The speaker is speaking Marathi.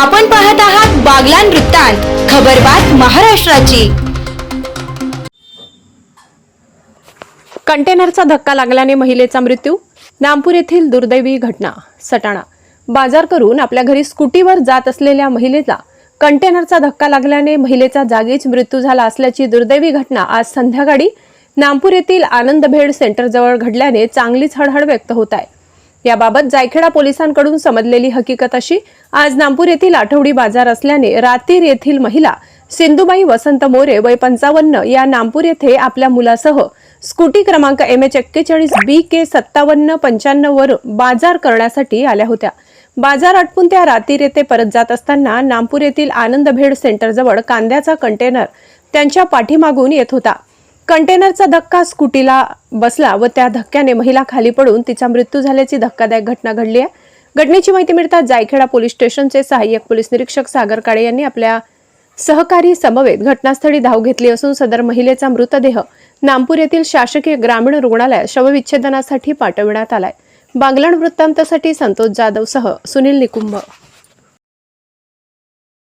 आपण पाहत आहात बागलान वृत्तांत खबरबात महाराष्ट्राची. कंटेनरचा धक्का लागल्याने महिलेचा मृत्यू नामपूर येथील दुर्दैवी घटना सटाणा. बाजार करून आपल्या घरी स्कूटीवर जात असलेल्या महिलेला कंटेनरचा धक्का लागल्याने महिलेचा जागीच मृत्यू झाला असल्याची दुर्दैवी घटना आज संध्याकाळी नामपूर येथील आनंदभेड सेंटरजवळ घडल्याने चांगलीच हळहळ व्यक्त होत आहे. याबाबत जायखेडा पोलिसांकडून समजलेली हकीकत अशी आज नामपूर येथील आठवडी बाजार असल्याने रातीर येथील महिला सिंधुबाई वसंत मोरे वय पंचावन्न या नामपूर येथे आपल्या मुलासह स्कूटी क्रमांक एम एच एक्केचाळीस बी के सत्तावन्न पंच्याण्णव वर बाजार करण्यासाठी आल्या होत्या. बाजार आटपून त्या रातीर येथे परत जात असताना नामपूर येथील आनंदभेड सेंटरजवळ कांद्याचा कंटेनर त्यांच्या पाठीमागून येत होता. कंटेनरचा धक्का स्कूटीला बसला व त्या धक्क्याने महिला खाली पडून तिचा मृत्यू झाल्याची धक्कादायक घटना घडली आहे. घटनेची माहिती मिळताच जायखेडा पोलीस स्टेशनचे सहाय्यक पोलीस निरीक्षक सागर काळे यांनी आपल्या सहकारी समवेत घटनास्थळी धाव घेतली असून सदर महिलेचा मृतदेह नामपूर येथील शासकीय ग्रामीण रुग्णालयात शवविच्छेदनासाठी पाठविण्यात आलाय. बागलाण वृत्तांतासाठी संतोष जाधव सह सुनील निकुंभ.